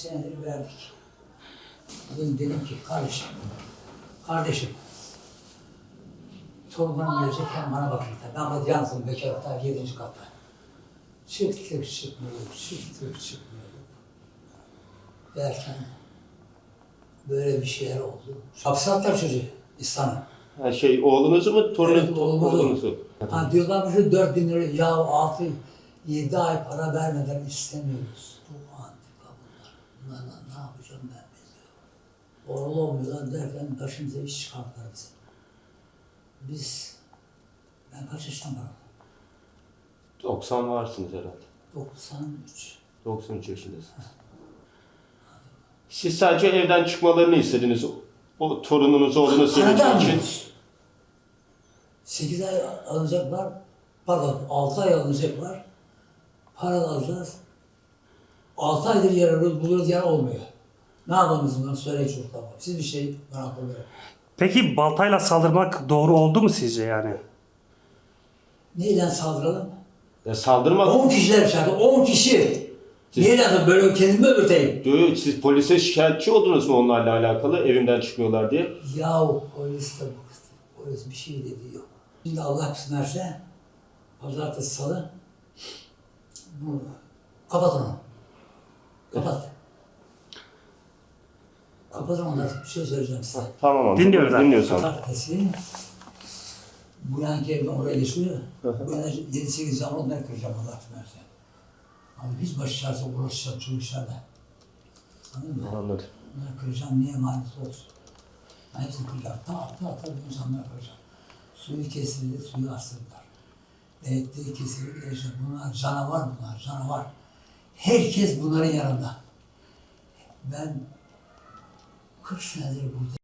senedir verdik. Bugün dedim ki kardeşim, kardeşim, torunlarım gelecek hem bana bakın. Ben bak yalnızım bekarlıkta yedinci katta. Çıktık çıkmıyorduk, çıktık çıkmıyorduk. Derken böyle bir şeyler oldu. Hapse attılar çocuğu İstanbul'a. Ha, şey oğlunuzu mu torunun Evet, oğlunuzu? Ha diyorlarmış ki 4 bin lira ya 6 7 ay para vermeden istemiyoruz. Bu antika bunlar. Bunlarla ne yapacağım ben bilmiyorum. Oralı derken başımıza iş çıkarttılar bize. Biz ben kaç yaşından varım? 90 varsınız herhalde. 93. 93 yaşındasınız. Siz sadece evden çıkmalarını istediniz. O torununuz söylediği Paradan için. alıyoruz. 8 ay alacaklar. Pardon 6 ay alacaklar. Para alacağız. 6 aydır yer arıyoruz, buluyoruz yer olmuyor. Ne yapalım bunu söyleyin çocuklar. Siz bir şey merak etmeyin. Peki baltayla saldırmak doğru oldu mu sizce yani? Neyle saldıralım? Ya saldırmadı. 10 kişiler içeride, 10 kişi. Siz- Neyle böyle kendimi öbürteyim? Diyor, Siz polise şikayetçi oldunuz mu onlarla alakalı evimden çıkmıyorlar diye? Yahu polis de bu polis bir şey dedi yok. Şimdi Allah kısmerse pazartesi salı bu kapat onu. Kapat. Kapatın onları. Bir şey söyleyeceğim size. Tamam amca. Dinliyoruz abi. Dinliyoruz abi. Pazartesi bu yanki evden oraya geçiyor. Bu yana 7-8 cam onları kıracağım Allah kısmerse. Ama hiç başı çaresi uğraşacağım çocuk içeride. Anladın mı? Anladım. Bunları kıracağım niye emanet olsun. Ben hepsini kıracağım. Ta ta ta bu insanları kıracağım. Suyu kesildi, suyu astırdılar. Elektriği kesildi, işte bunlar canavar bunlar, canavar. Herkes bunların yanında. Ben Push 工作